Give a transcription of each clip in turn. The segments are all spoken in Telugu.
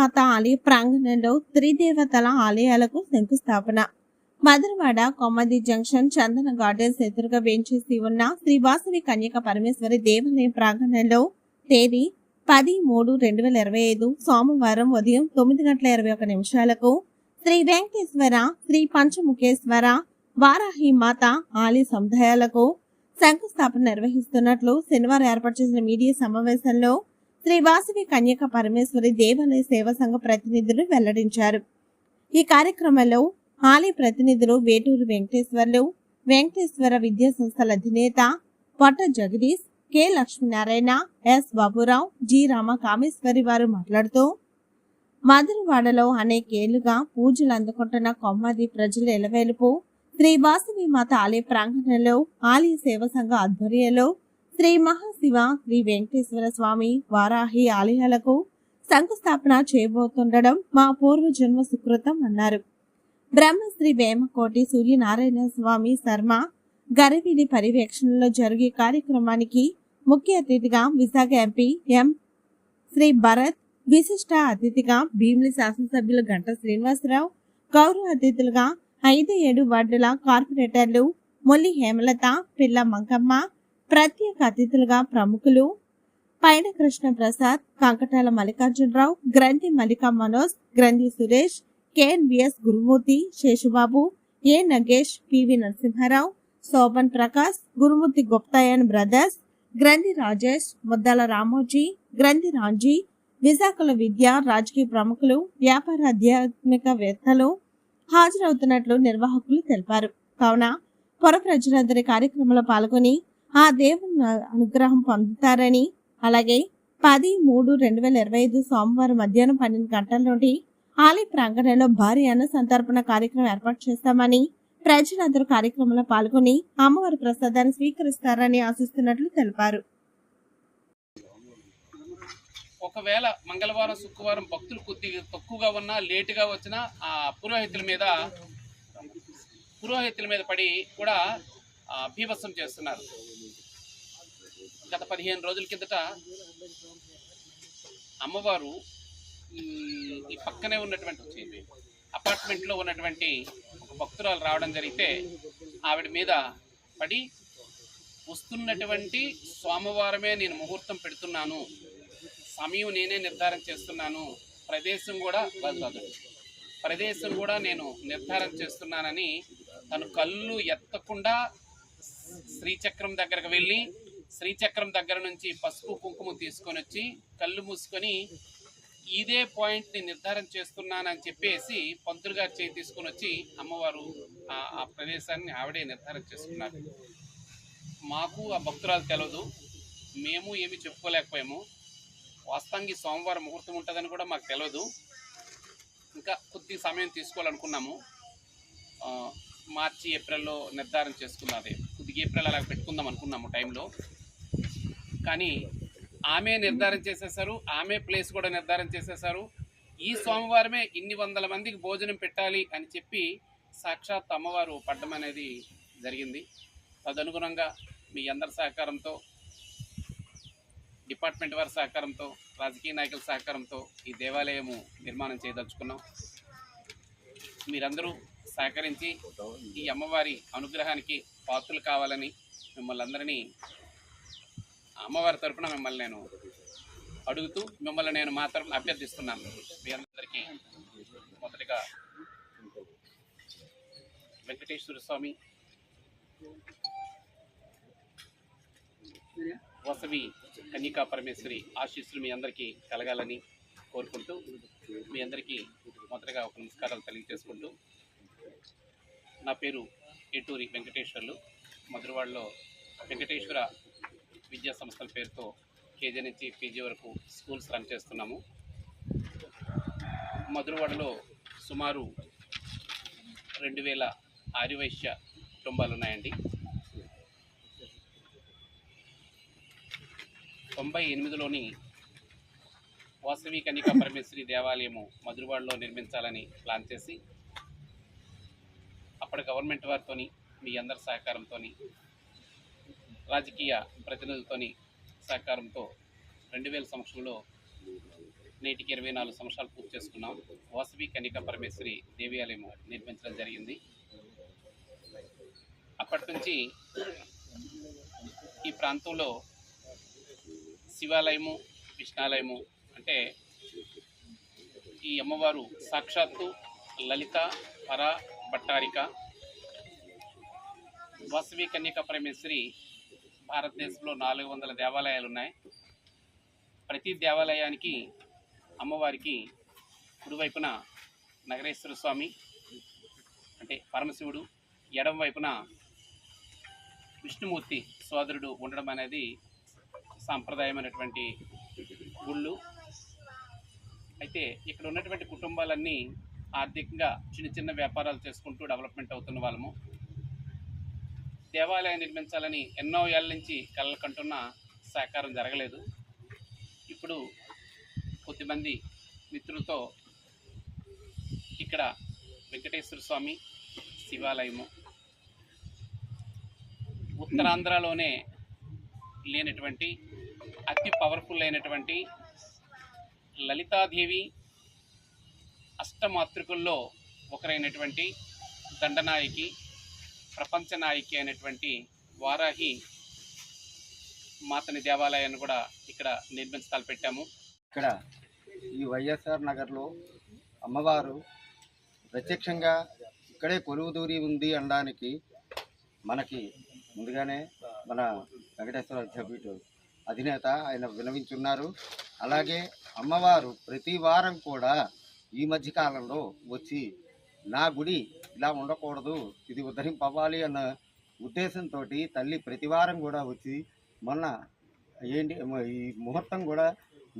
మాత ఆలయ ప్రాంగణంలో త్రిదేవతల ఆలయాలకు శంకుస్థాపన. మధురవాడ కొమ్మది జంక్షన్ చందన గార్డెన్స్ ఎదురుగా వేంచేసి ఉన్న శ్రీ వాసవి కన్యక పరమేశ్వరి దేవాలయ ప్రాంగణంలో తేదీ పది మూడు రెండు వేల ఇరవై ఐదు సోమవారం ఉదయం తొమ్మిది గంటల ఇరవై ఒక నిమిషాలకు శ్రీ వెంకటేశ్వర శ్రీ పంచముఖేశ్వర వారాహి మాత ఆలయ సముదాయాలకు శంకుస్థాపన నిర్వహిస్తున్నట్లు శనివారం ఏర్పాటు చేసిన మీడియా సమావేశంలో శ్రీ వాసవి కన్యక పరమేశ్వరి దేవాలయ సేవా సంఘ ప్రతినిధులు వెల్లడించారు. ఈ కార్యక్రమంలో ఆలయ ప్రతినిధులు వేటూరు వెంకటేశ్వర్లు వెంకటేశ్వర విద్యా సంస్థల అధినేత Potta Jagadish K Lakshminarayana S Baburao G Rama Kameswari వారు మాట్లాడుతూ మధురవాడలో అనేకేళ్ళుగా పూజలు అందుకుంటున్న కొమ్మది ప్రజల ఎలవేలుపు శ్రీ వాసవి మాత ఆలయ ప్రాంగణంలో ఆలయ సేవ సంఘ ఆధ్వర్యంలో శ్రీ మహాశివ శ్రీ వెంకటేశ్వర స్వామి వారాహి ఆలయాలకు శంకుస్థాపన చేయబోతుండడం మా పూర్వ జన్మ సుకృతం అన్నారు. బ్రహ్మశ్రీ వేమకోటి సూర్యనారాయణ స్వామి శర్మ గరివిడి పర్యవేక్షణలో జరిగే కార్యక్రమానికి ముఖ్య అతిథిగా విశాఖ ఎంపీ ఎం శ్రీ భరత్ విశిష్ట అతిథిగా భీమిలి శాసనసభ్యులు గంట శ్రీనివాసరావు గౌరవ అతిథులుగా ఐదు ఏడు వార్డుల కార్పొరేటర్లు మొల్లి హేమలత పిల్ల మంకమ్మ ప్రత్యేక అతిథులుగా ప్రముఖులు పైన Krishna Prasad Kankatala Mallikarjunarao Granthi Mallika Manoj Granthi Suresh KNVS Gurumurthy Seshubabu A. Nagesh PV Narasimharao Shobhan Prakash Gurumurthy గుప్తాయన్ brothers Granthi Rajesh Muddala Ramoji గ్రంథి రాంజీ విశాఖల విద్య రాజకీయ ప్రముఖులు వ్యాపార ఆధ్యాత్మికవేత్తలు హాజరవుతున్నట్లు నిర్వాహకులు తెలిపారు. కావున పొర ప్రజలందరి కార్యక్రమంలో పాల్గొని ఆ దేవుని అనుగ్రహం పొందుతారని. అలాగే పది మూడు రెండు వేల ఇరవై ఐదు సోమవారం మధ్యాహ్నం పన్నెండు గంటల నుండి ఆలయ ప్రాంగణంలో భారీ అన్న సంతర్పణ కార్యక్రమం ఏర్పాటు చేస్తామని ప్రజలందరూ కార్యక్రమంలో పాల్గొని అమ్మవారి ప్రసాదాన్ని స్వీకరిస్తారని ఆశిస్తున్నట్లు తెలిపారు. ఒకవేళ మంగళవారం శుక్రవారం భక్తులు కొద్దిగా తక్కువగా ఉన్నా లేటుగా వచ్చినా ఆ పురోహితుల మీద పురోహితుల మీద పడి కూడా భీభత్సం చేస్తున్నారు. గత పదిహేను రోజుల కిందట అమ్మవారు ఈ పక్కనే ఉన్నటువంటి అపార్ట్మెంట్లో ఉన్నటువంటి ఒక భక్తురాలు రావడం జరిగితే ఆవిడ మీద పడి వస్తున్నటువంటి సోమవారమే నేను ముహూర్తం పెడుతున్నాను. సమయం నేనే నిర్ధారణ చేస్తున్నాను. ప్రదేశం కూడా కాదు ప్రదేశం కూడా నేను నిర్ధారణ చేస్తున్నానని తను కళ్ళు ఎత్తకుండా శ్రీచక్రం దగ్గరకు వెళ్ళి శ్రీచక్రం దగ్గర నుంచి పసుపు కుంకుమ తీసుకొని వచ్చి కళ్ళు మూసుకొని ఇదే పాయింట్ని నిర్ధారం చేస్తున్నానని చెప్పేసి పంతులు గారు చేయి తీసుకొని వచ్చి అమ్మవారు ఆ- ప్రదేశాన్ని ఆవిడే నిర్ధారం చేసుకున్నారు. మాకు ఆ భక్తురాలు తెలియదు మేము ఏమి చెప్పుకోలేకపోయాము. వాస్తవంగా సోమవారం ముహూర్తం ఉంటుందని కూడా మాకు తెలియదు ఇంకా కొద్ది సమయం తీసుకోవాలనుకున్నాము. మార్చి ఏప్రిల్లో నిర్ధారం చేసుకున్నది. ఏప్రిల్ అలా పెట్టుకుందాం అనుకున్నాము టైంలో. కానీ ఆమె నిర్ధారం చేసేసారు ఆమె ప్లేస్ కూడా నిర్ధారం చేసేసారు ఈ సోమవారమే ఇన్ని వందల మందికి భోజనం పెట్టాలి అని చెప్పి సాక్షాత్ అమ్మవారు పడ్డం అనేది జరిగింది. తదనుగుణంగా మీ అందరి సహకారంతో డిపార్ట్మెంట్ వారి సహకారంతో రాజకీయ నాయకుల సహకారంతో ఈ దేవాలయము నిర్మాణం చేయదలుచుకున్నాం. మీరందరూ సహకరించి ఈ అమ్మవారి అనుగ్రహానికి పాత్రలు కావాలని మిమ్మల్ని అందరినీ అమ్మవారి తరపున మిమ్మల్ని నేను అడుగుతూ మిమ్మల్ని నేను మా తరపున అభ్యర్థిస్తున్నాను. మీ అందరికీ మొదటిగా వెంకటేశ్వర స్వామి వసవి కన్యకా పరమేశ్వరి ఆశీస్సులు మీ అందరికీ కలగాలని కోరుకుంటూ మీ అందరికీ మొదటగా ఒక నమస్కారాలు తెలియజేసుకుంటూ నా పేరు ఏటూరి వెంకటేశ్వర్లు. మధురవాడలో వెంకటేశ్వర విద్యా సంస్థల పేరుతో కేజీ నుంచి పీజీ వరకు స్కూల్స్ రన్ చేస్తున్నాము. మధురవాడలో సుమారు రెండు వేల ఆర్యవైశ్య కుటుంబాలు ఉన్నాయండి. తొంభై ఎనిమిదిలోని వాసవి కన్యకా పరమేశ్వరి దేవాలయము మధురవాడలో నిర్మించాలని ప్లాన్ చేసి అప్పటి గవర్నమెంట్ వారితోని మీ అందరి సహకారంతో రాజకీయ ప్రతినిధులతోని సహకారంతో రెండు వేల సంవత్సరంలో నేటికి ఇరవై నాలుగు సంవత్సరాలు పూర్తి చేసుకున్నాం. వాసవి కనిక పరమేశ్వరి దేవాలయం నిర్మించడం జరిగింది. అప్పటి నుంచి ఈ ప్రాంతంలో శివాలయము కృష్ణాలయము అంటే ఈ అమ్మవారు సాక్షాత్తు లలిత పర భట్టారిక వాసవి కన్యక పరమేశ్వరి భారతదేశంలో నాలుగు వందల దేవాలయాలు ఉన్నాయి ప్రతి దేవాలయానికి అమ్మవారికి కుడివైపున నగరేశ్వర స్వామి అంటే పరమశివుడు ఎడం వైపున విష్ణుమూర్తి సోదరుడు ఉండడం అనేది సాంప్రదాయమైనటువంటి గుళ్ళు. అయితే ఇక్కడ ఉన్నటువంటి కుటుంబాలన్నీ ఆర్థికంగా చిన్న చిన్న వ్యాపారాలు చేసుకుంటూ డెవలప్మెంట్ అవుతున్న వాళ్ళము. దేవాలయం నిర్మించాలని ఎన్నో ఏళ్ళ నుంచి కళ్ళ కంటున్న సహకారం జరగలేదు. ఇప్పుడు కొద్దిమంది మిత్రులతో ఇక్కడ వెంకటేశ్వర స్వామి శివాలయము. ఉత్తరాంధ్రలోనే లేనటువంటి అతి పవర్ఫుల్ అయినటువంటి లలితాదేవి అష్టమాతృకుల్లో ఒకరైనటువంటి దండనాయకి ప్రపంచ నాయకి అయినటువంటి వారాహి మాతని దేవాలయాన్ని కూడా ఇక్కడ నిర్మించాలి పెట్టాము ఇక్కడ ఈ వైఎస్ఆర్ నగర్లో అమ్మవారు ప్రత్యక్షంగా ఇక్కడే కొలువు దూరి ఉంది అనడానికి మనకి ముందుగానే మన వెంకటేశ్వర అధ్యక్షుడు అధినేత ఆయన వినవించున్నారు. అలాగే అమ్మవారు ప్రతి వారం కూడా ఈ మధ్య కాలంలో వచ్చి నా గుడి ఇలా ఉండకూడదు ఇది ఉద్ధరింపవ్వాలి అన్న ఉద్దేశంతో తల్లి ప్రతివారం కూడా వచ్చి మొన్న ఏంటి ఈ ముహూర్తం కూడా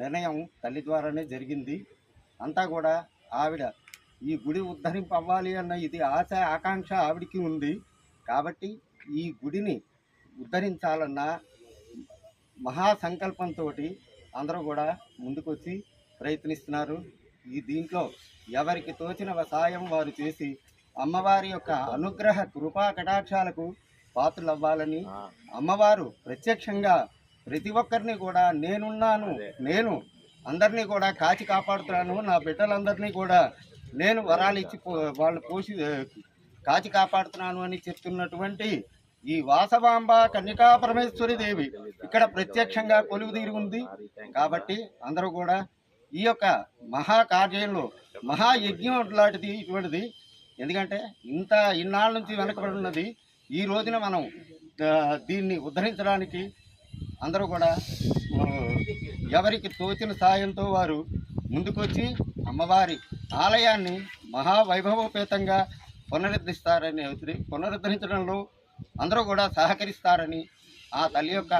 నిర్ణయం తల్లి ద్వారానే జరిగింది. అంతా కూడా ఆవిడ ఈ గుడి ఉద్ధరింపు అవ్వాలి అన్న ఇది ఆశ ఆకాంక్ష ఆవిడికి ఉంది. కాబట్టి ఈ గుడిని ఉద్ధరించాలన్న మహాసంకల్పంతో అందరూ కూడా ముందుకొచ్చి ప్రయత్నిస్తున్నారు. ఈ దీంట్లో ఎవరికి తోచిన సాయం వారు చేసి అమ్మవారి యొక్క అనుగ్రహ కృపా కటాక్షాలకు పాత్రలు అవ్వాలని అమ్మవారు ప్రత్యక్షంగా ప్రతి ఒక్కరిని కూడా నేనున్నాను నేను అందరినీ కూడా కాచి కాపాడుతున్నాను నా బిడ్డలందరినీ కూడా నేను వరాలు ఇచ్చి పో- వాళ్ళు పోసి కాచి కాపాడుతున్నాను అని చెప్తున్నటువంటి ఈ వాసవాంబ కన్యకా పరమేశ్వరి దేవి. ఇక్కడ ప్రత్యక్షంగా కొలువు తీరి ఉంది కాబట్టి అందరూ కూడా ఈ యొక్క మహా కార్యంలో మహాయజ్ఞం లాంటిది ఇటువంటిది. ఎందుకంటే ఇంత ఇన్నాళ్ళ నుంచి వెనకబడి ఉన్నది. ఈ రోజున మనం దీన్ని ఉద్ధరించడానికి అందరూ కూడా ఎవరికి తోచిన సాయంతో వారు ముందుకొచ్చి అమ్మవారి ఆలయాన్ని మహావైభవోపేతంగా పునరుద్ధరిస్తారని పునరుద్ధరించడంలో అందరూ కూడా సహకరిస్తారని ఆ తల్లి యొక్క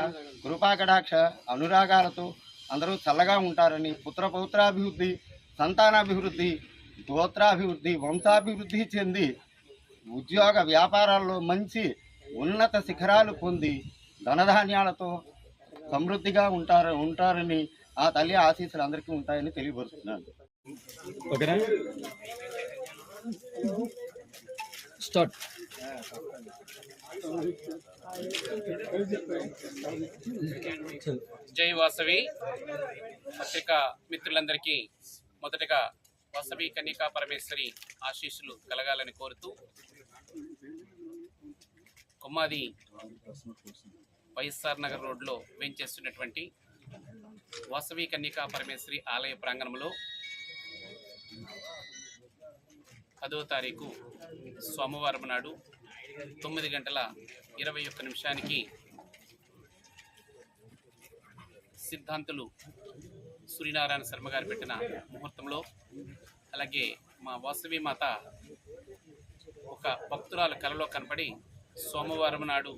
కృపాకటాక్ష అనురాగాలతో అందరూ చల్లగా ఉంటారని పుత్ర పౌత్రాభివృద్ధి సంతానాభివృద్ధి గోత్రాభివృద్ధి వంశాభివృద్ధి చెంది ఉద్యోగ వ్యాపారాల్లో మంచి ఉన్నత శిఖరాలు పొంది ధనధాన్యాలతో సమృద్ధిగా ఉంటారు ఉంటారని ఆ తల్లి ఆశీస్సులు అందరికీ ఉంటాయని తెలియపరుస్తున్నాను. ఓకేనా? స్టార్ట్. జై వాసవి. పత్రికా మిత్రులందరికీ మొదటగా వాసవి కన్యకా పరమేశ్వరి ఆశీస్సులు కలగాలని కోరుతూ కొమ్మాది వైఎస్ఆర్ నగర్ రోడ్లో వేయించేస్తున్నటువంటి వాసవి కన్యకా పరమేశ్వరి ఆలయ ప్రాంగణంలో పదో తారీఖు సోమవారం నాడు తొమ్మిది గంటల ఇరవై ఒక్క నిమిషానికి సిద్ధాంతులు సూర్యనారాయణ శర్మ గారు పెట్టిన ముహూర్తంలో అలాగే మా వాసవి మాత ఒక భక్తురాల కలలో కనపడి సోమవారం నాడు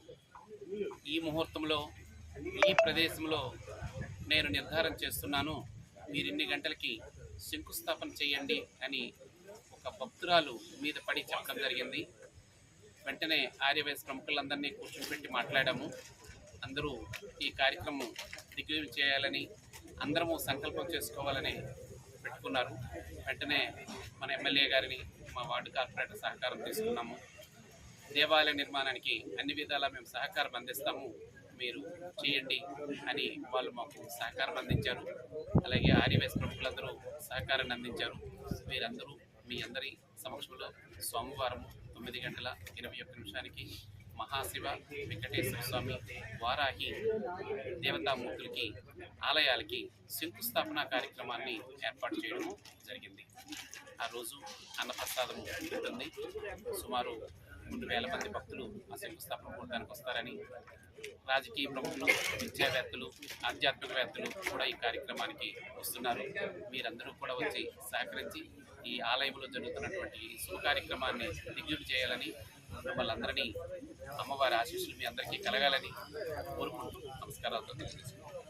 ఈ ముహూర్తంలో ఈ ప్రదేశంలో నేను నిర్ధారం చేస్తున్నాను. మీరు ఇన్ని గంటలకి శంకుస్థాపన చేయండి అని ఒక భక్తురాలు మీద పడి చెప్పడం జరిగింది. వెంటనే ఆర్యవైస్ ప్రముఖులందరినీ కూర్చోబెట్టి మాట్లాడాము. అందరూ ఈ కార్యక్రమం దిగ్విజయం చేయాలని అందరము సంకల్పం చేసుకోవాలని పెట్టుకున్నారు. వెంటనే మన ఎమ్మెల్యే గారిని మా వార్డు కార్పొరేటర్ సహకారం తీసుకున్నాము. దేవాలయ నిర్మాణానికి అన్ని విధాలా మేము సహకారం అందిస్తాము. మీరు చేయండి అని వాళ్ళు మాకు సహకారం అందించారు. అలాగే ఆర్యవేస్ ప్రముఖులందరూ సహకారాన్ని అందించారు. మీరందరూ మీ అందరి సమక్షంలో సోమవారం తొమ్మిది గంటల ఇరవై ఒక్క నిమిషానికి మహాశివ వెంకటేశ్వర స్వామి వారాహి దేవతామూర్తులకి ఆలయాలకి శంకుస్థాపన కార్యక్రమాన్ని ఏర్పాటు చేయడం జరిగింది. ఆ రోజు అన్నప్రసాదం ఉంటుంది. సుమారు మూడు వేల మంది భక్తులు ఆ శంకుస్థాపన కూడడానికి వస్తారని రాజకీయ ప్రముఖులు విద్యావేత్తలు ఆధ్యాత్మికవేత్తలు కూడా ఈ కార్యక్రమానికి వస్తున్నారు. మీరందరూ కూడా వచ్చి సహకరించి ఈ ఆలయంలో జరుగుతున్నటువంటి శుభ కార్యక్రమాన్ని దిగ్విజయం చేయాలని మిమ్మల్ని అమ్మవారి ఆశీస్సులు మీ అందరికీ కలగాలని కోరుకుంటూ నమస్కారాలతో తెలియజేస్తున్నాను